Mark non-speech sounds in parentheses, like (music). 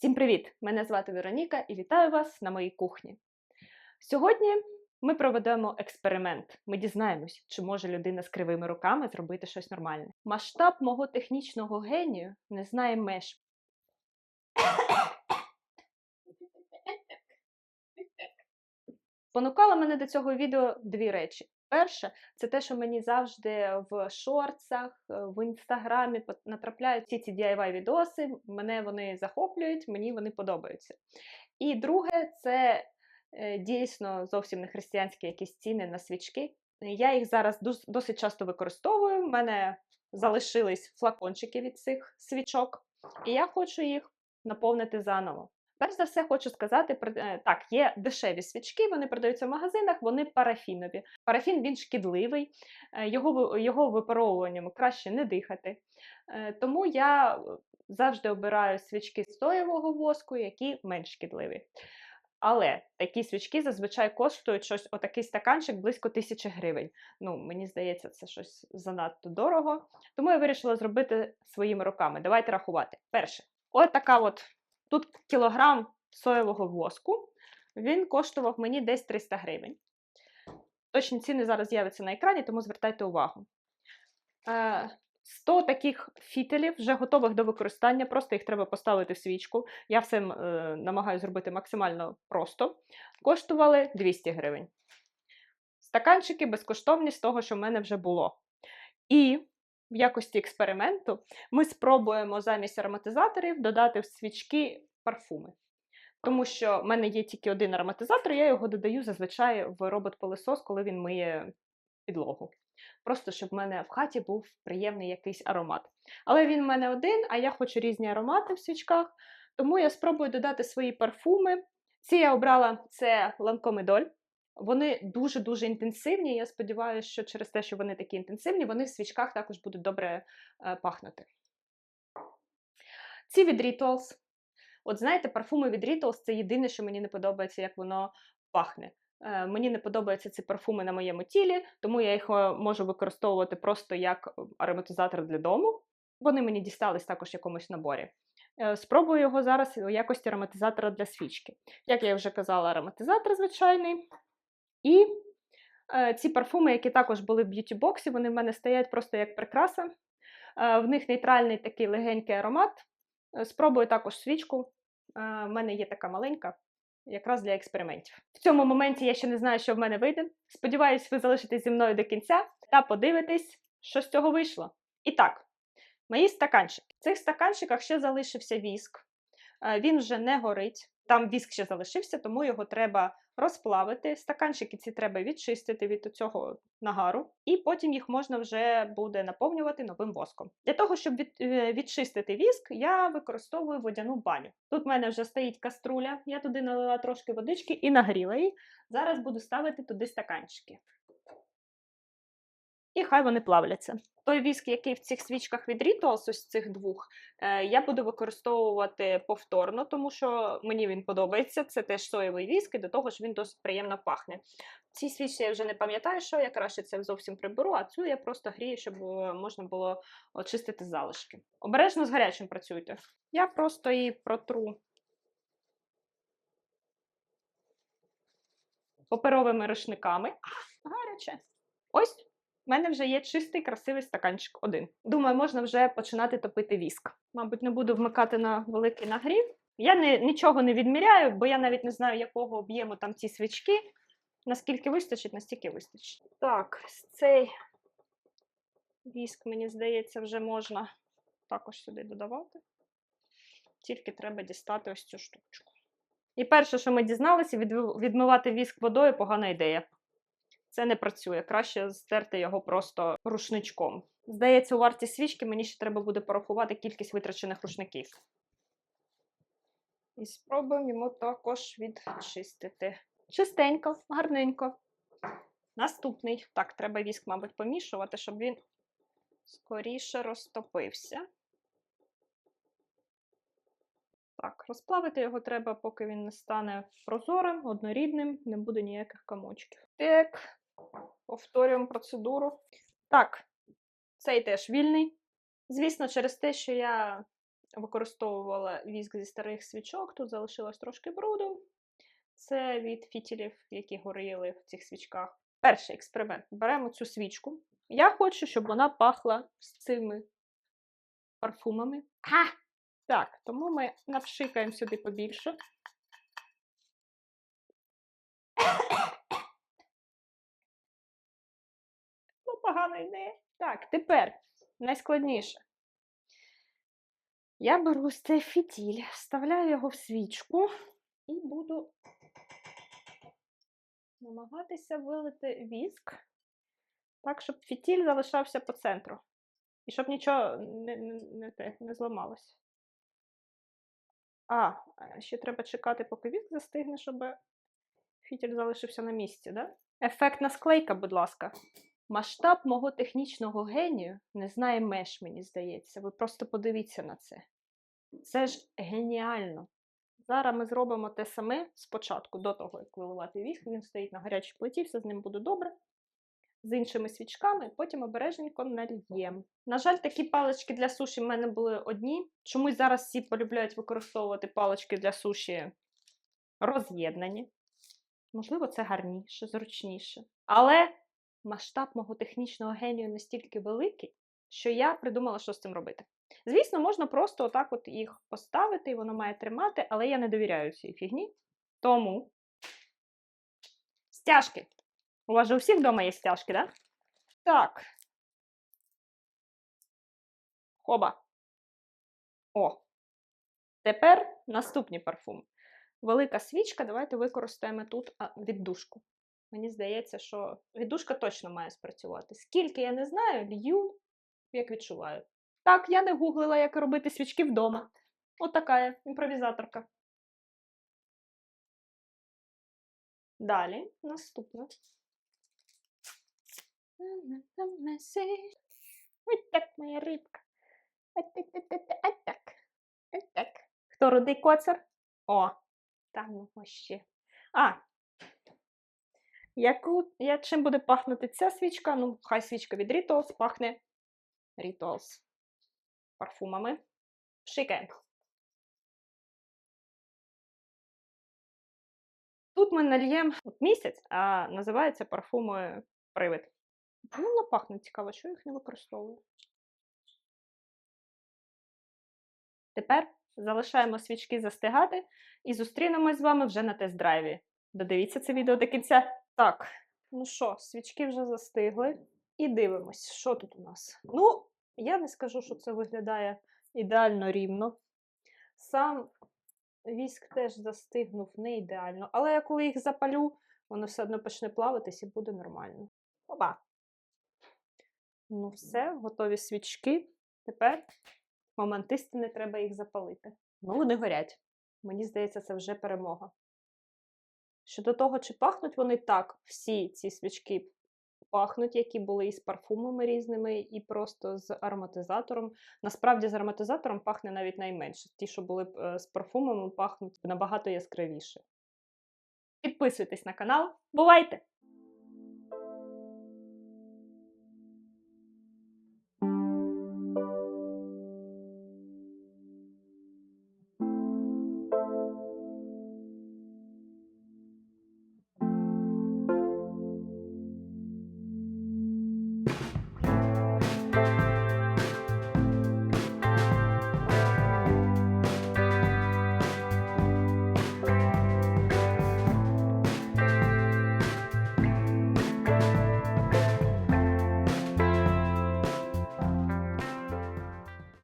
Всім привіт! Мене звати Вероніка і вітаю вас на моїй кухні. Сьогодні ми проведемо експеримент. Ми дізнаємось, чи може людина з кривими руками зробити щось нормальне. Масштаб мого технічного генію не знає меж. Спонукало мене до цього відео дві речі. Перше, це те, що мені завжди в шорцах, е, в інстаграмі натрапляють всі ці DIY відоси. Мене вони захоплюють, мені вони подобаються. І друге, це е, дійсно зовсім не християнські якісь ціни на свічки. Я їх зараз досить часто використовую. У мене залишились флакончики від цих свічок, і я хочу їх наповнити заново. Перш за все, хочу сказати, е, так, є дешеві свічки, вони продаються в магазинах, вони парафінові. Парафін він шкідливий, е, його, його випаровуванням краще не дихати. Е, Тому я завжди обираю свічки з соєвого воску, які менш шкідливі. Але такі свічки зазвичай коштують щось, отакий стаканчик близько тисячі гривень. Ну, мені здається, це щось занадто дорого. Тому я вирішила зробити своїми руками. Давайте рахувати. Перше, от така от тут кілограм соєвого воску. Він коштував мені десь 300 гривень. Точні ціни зараз з'являться на екрані, тому звертайте увагу. Е, 100 таких фітелів, вже готових до використання, просто їх треба поставити в свічку. Я все е, намагаюся зробити максимально просто. Коштували 200 гривень. Стаканчики безкоштовні з того, що в мене вже було. І в якості експерименту ми спробуємо замість ароматизаторів додати в свічки парфуми. Тому що в мене є тільки один ароматизатор, я його додаю зазвичай в робот-пилисос, коли він миє підлогу. Просто щоб в мене в хаті був приємний якийсь аромат. Але він в мене один, а я хочу різні аромати в свічках, тому я спробую додати свої парфуми. Ці я обрала це ланкомедоль. Вони дуже-дуже інтенсивні. Я сподіваюся, що через те, що вони такі інтенсивні, вони в свічках також будуть добре е, пахнути. Ці від Rituals. От знаєте, парфуми від Rituals це єдине, що мені не подобається, як воно пахне. Е, Мені не подобаються ці парфуми на моєму тілі, тому я їх е, можу використовувати просто як ароматизатор для дому. Вони мені дістались також в якомусь наборі. Спробую його зараз у якості ароматизатора для свічки. Як я вже казала, ароматизатор звичайний. І е, ці парфуми, які також були в б'юті-боксі, вони в мене стоять просто як прикраса. Е, в них нейтральний такий легенький аромат. Е, Спробую також свічку. Е, в мене є така маленька, якраз для експериментів. В цьому моменті я ще не знаю, що в мене вийде. Сподіваюсь, ви залишитесь зі мною до кінця та подивитесь, що з цього вийшло. І так, мої стаканчики. В цих стаканчиках ще залишився віск. Е, Він вже не горить. Там віск ще залишився, тому його треба розплавити. Стаканчики ці треба відчистити від цього нагару, і потім їх можна вже буде наповнювати новим воском. Для того, щоб від, е, відчистити віск, я використовую водяну баню. Тут в мене вже стоїть каструля, я туди налила трошки водички і нагріла її. Зараз буду ставити туди стаканчики. І хай вони плавляться. Той віск, який в цих свічках від Rituals, ось цих двох, е, я буду використовувати повторно, тому що мені він подобається. Це теж соєвий віск, і до того ж він досить приємно пахне. Ці свічці я вже не пам'ятаю, що я краще це зовсім приберу, а цю я просто грію, щоб е, можна було очистити залишки. Обережно з гарячим працюйте. Я просто її протру паперовими рушниками. Гаряче. Ось у мене вже є чистий, красивий стаканчик один. Думаю, можна вже починати топити віск. Мабуть, не буду вмикати на великий нагрів. Я не, нічого не відміряю, бо я навіть не знаю, якого об'єму там ці свічки. Наскільки вистачить, настільки вистачить. Так, цей віск, мені здається, вже можна також сюди додавати. Тільки треба дістати ось цю штучку. І перше, що ми дізналися, відмивати віск водою погана ідея. Це не працює. Краще стерти його просто рушничком. Здається, у вартість свічки мені ще треба буде порахувати кількість витрачених рушників. І спробуємо також відчистити. Чистенько, гарненько. Наступний. Так, треба віск, мабуть, помішувати, щоб він скоріше розтопився. Так, розплавити його треба, поки він не стане прозорим, однорідним, не буде ніяких комочків. Так, повторюємо процедуру. Так, цей теж вільний. Звісно, через те, що я використовувала віск зі старих свічок, тут залишилось трошки бруду. Це від фітілів, які горіли в цих свічках. Перший експеримент. Беремо цю свічку. Я хочу, щоб вона пахла з цими парфумами. А! Так, тому ми навшикаємо сюди побільше. (laughs) погана ідея. Так, тепер найскладніше. Я беру цей фітіль, вставляю його в свічку і буду намагатися вилити віск так, щоб фітіль залишався по центру. І щоб нічого не, не, не, не зламалося. А, ще треба чекати, поки віск застигне, щоб фітіль залишився на місці, да? Ефектна склейка, будь ласка. Масштаб мого технічного генію не знає меж, мені здається. Ви просто подивіться на це. Це ж геніально. Зараз ми зробимо те саме спочатку, до того, як виливати віск. Він стоїть на гарячій плиті, все з ним буде добре. З іншими свічками, потім обережненько нальємо. На жаль, такі палички для суші в мене були одні. Чомусь зараз всі полюбляють використовувати палички для суші роз'єднані. Можливо, це гарніше, зручніше. Але масштаб мого технічного генію настільки великий, що я придумала, що з цим робити. Звісно, можна просто отак от їх поставити, і воно має тримати, але я не довіряю цій фігні. Тому стяжки. У вас же у всіх вдома є стяжки? Да? Так. Хоба. О. Тепер наступні парфуми. Велика свічка, давайте використаємо тут віддушку. Мені здається, що віддушка точно має спрацювати. Скільки я не знаю, лью, як відчуваю. Так, я не гуглила, як робити свічки вдома. От я, імпровізаторка. Далі, наступне. Ось так, моя рибка. Хто рудий коцар? О, там ще. А, яку, я, чим буде пахнути ця свічка? Ну, хай свічка від Rituals пахне Rituals парфумами. Шикаємо. Тут ми нальємо місяць, а називається парфуми привид. Ну, воно пахне цікаво, що я їх не використовую. Тепер залишаємо свічки застигати і зустрінемось з вами вже на тест-драйві. Додивіться це відео до кінця. Так, ну що, свічки вже застигли. І дивимось, що тут у нас. Ну, я не скажу, що це виглядає ідеально рівно. Сам віск теж застигнув не ідеально, але я коли їх запалю, воно все одно почне плаватись і буде нормально. Опа! Ну, все, готові свічки. Тепер момент істини треба їх запалити. Ну, вони горять. Мені здається, це вже перемога. Щодо того, чи пахнуть вони так, всі ці свічки пахнуть, які були і з парфумами різними, і просто з ароматизатором. Насправді, з ароматизатором пахне навіть найменше. Ті, що були е, з парфумами, пахнуть набагато яскравіше. Підписуйтесь на канал. Бувайте!